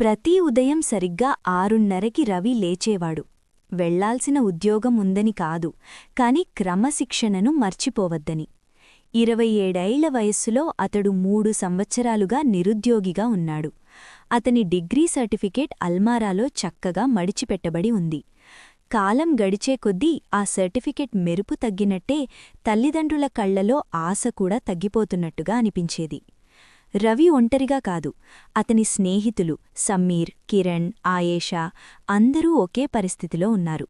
ప్రతి ఉదయం సరిగ్గా ఆరున్నరకి రవి లేచేవాడు. వెళ్ళాల్సిన ఉద్యోగం ఉందని కాదు కాని క్రమశిక్షణను మర్చిపోవద్దని. ఇరవై ఏడేళ్ళ వయస్సులో అతడు మూడు సంవత్సరాలుగా నిరుద్యోగిగా ఉన్నాడు. అతని డిగ్రీ సర్టిఫికేట్ అల్మారాలో చక్కగా మడిచిపెట్టబడి ఉంది. కాలం గడిచే కొద్దీ ఆ సర్టిఫికెట్ మెరుపు తగ్గినట్టే తల్లిదండ్రుల కళ్ళలో ఆశ కూడా తగ్గిపోతున్నట్టుగా అనిపించేది. రవి ఒంటరిగా కాదు. అతని స్నేహితులు సమ్మీర్ కిరణ్ ఆయేషా అందరూ ఒకే పరిస్థితిలో ఉన్నారు.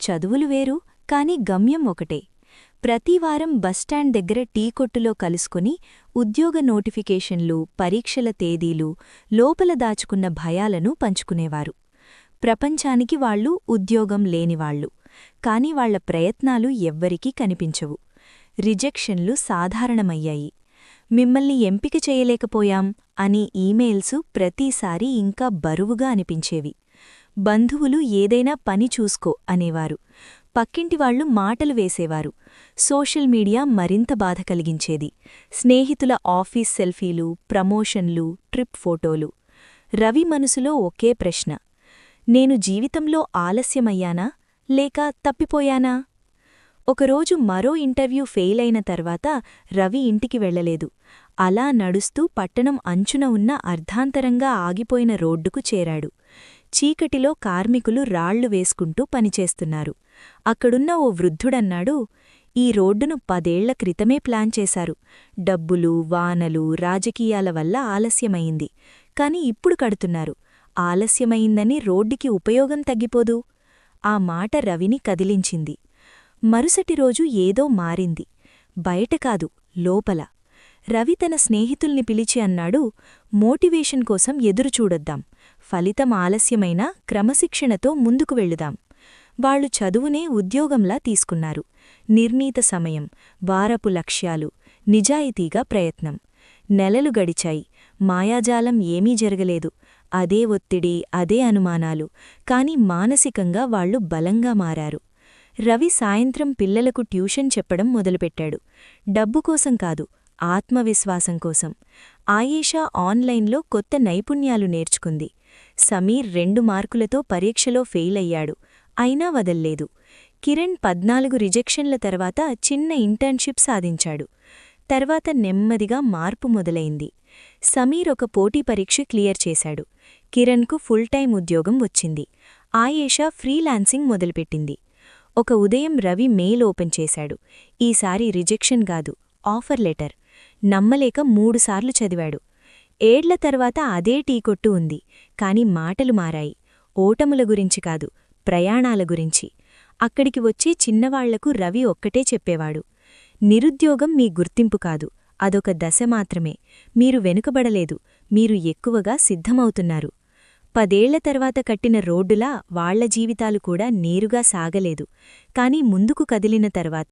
చదువులు వేరు కాని గమ్యం ఒకటే. ప్రతివారం బస్టాండ్ దగ్గర టీ కొట్టులో కలుసుకుని ఉద్యోగ నోటిఫికేషన్లు పరీక్షల తేదీలు లోపల దాచుకున్న భయాలను పంచుకునేవారు. ప్రపంచానికి వాళ్ళు ఉద్యోగం లేనివాళ్ళు కాని వాళ్ళ ప్రయత్నాలు ఎవ్వరికీ కనిపించవు. రిజెక్షన్లు సాధారణమయ్యాయి. మిమ్మల్ని ఎంపిక చేయలేకపోయాం అని ఈమెయిల్సు ప్రతిసారీ ఇంకా బరువుగా అనిపించేవి. బంధువులు ఏదైనా పని చూసుకో అనేవారు. పక్కింటివాళ్ళు మాటలు వేసేవారు. సోషల్ మీడియా మరింత బాధ కలిగించేది. స్నేహితుల ఆఫీస్ సెల్ఫీలు ప్రమోషన్లు ట్రిప్ ఫోటోలు. రవి మనసులో ఒకే ప్రశ్న. నేను జీవితంలో ఆలస్యమయ్యానా? లేక తప్పిపోయానా? ఒకరోజు మరో ఇంటర్వ్యూ ఫెయిల్ అయిన తర్వాత రవి ఇంటికి వెళ్ళలేదు అలా నడుస్తూ పట్టణం అంచున ఉన్న అర్ధాంతరంగా ఆగిపోయిన రోడ్డుకు చేరాడు. చీకటిలో కార్మికులు రాళ్ళు వేసుకుంటూ పనిచేస్తున్నారు. అక్కడున్న ఓ వృద్ధుడన్నాడు ఈ రోడ్డును పదేళ్ళ క్రితమే ప్లాన్ చేశారు. డబ్బులు వానలు రాజకీయాల వల్ల ఆలస్యమైంది. కాని ఇప్పుడు కడుతున్నారు. ఆలస్యమైందని రోడ్డుకి ఉపయోగం తగ్గిపోదు. ఆ మాట రవిని కదిలించింది. మరుసటి రోజు ఏదో మారింది. బయట కాదు లోపల. రవి తన స్నేహితుల్ని పిలిచి అన్నాడు మోటివేషన్ కోసం ఎదురుచూడొద్దాం. ఫలితం ఆలస్యమైనా క్రమశిక్షణతో ముందుకు వెళ్ళుదాం వాళ్ళు చదువునే ఉద్యోగంలా తీసుకున్నారు. నిర్ణీత సమయం వారపు లక్ష్యాలు నిజాయితీగా ప్రయత్నం. నెలలు గడిచాయి. మాయాజాలం ఏమీ జరగలేదు. అదే ఒత్తిడి అదే అనుమానాలు. కాని మానసికంగా వాళ్ళు బలంగా మారారు. రవి సాయంత్రం పిల్లలకు ట్యూషన్ చెప్పడం మొదలుపెట్టాడు. డబ్బు కోసం కాదు ఆత్మవిశ్వాసం కోసం. ఆయేషా ఆన్లైన్లో కొత్త నైపుణ్యాలు నేర్చుకుంది. సమీర్ రెండు మార్కులతో పరీక్షలో ఫెయిల్ అయ్యాడు. అయినా వదల్లేదు. కిరణ్ పద్నాలుగు రిజెక్షన్ల తర్వాత చిన్న ఇంటర్న్షిప్ సాధించాడు. తర్వాత నెమ్మదిగా మార్పు మొదలైంది. సమీర్ ఒక పోటీ పరీక్ష క్లియర్ చేశాడు. కిరణ్కు ఫుల్ టైం ఉద్యోగం వచ్చింది. ఆయేషా ఫ్రీలాన్సింగ్ మొదలుపెట్టింది. ఒక ఉదయం రవి మెయిల్ ఓపెన్ చేశాడు. ఈసారి రిజెక్షన్ కాదు ఆఫర్ లెటర్. నమ్మలేక మూడుసార్లు చదివాడు. ఏడ్ల తర్వాత అదే టీ కొట్టు ఉంది. కాని మాటలు మారాయి. ఓటముల గురించి కాదు ప్రయాణాల గురించి. అక్కడికి వచ్చే చిన్నవాళ్ళకు రవి ఒక్కటే చెప్పేవాడు. నిరుద్యోగం మీ గుర్తింపు కాదు అదొక దశ మాత్రమే. మీరు వెనుకబడలేదు మీరు ఎక్కువగా సిద్ధమవుతున్నారు. పదేళ్ళ తర్వాత కట్టిన రోడ్డులా వాళ్ళ జీవితాలు కూడా నేరుగా సాగలేదు. కాని ముందుకు కదిలిన తర్వాత